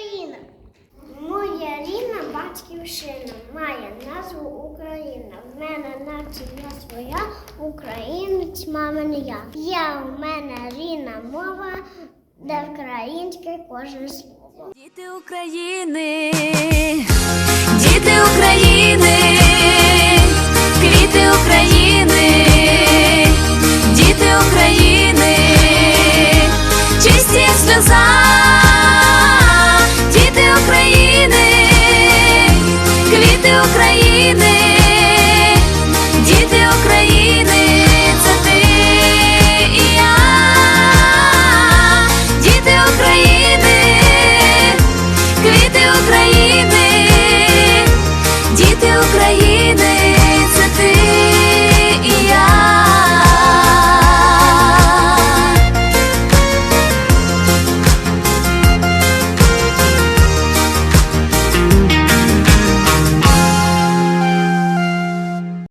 Україна. Моя рідна батьківщина має назву Україна. В мене нація своя, українець, мамин я. Я в мене рідна мова, де українське кожне слово. Діти України, діти України, квіти України. України, діти України.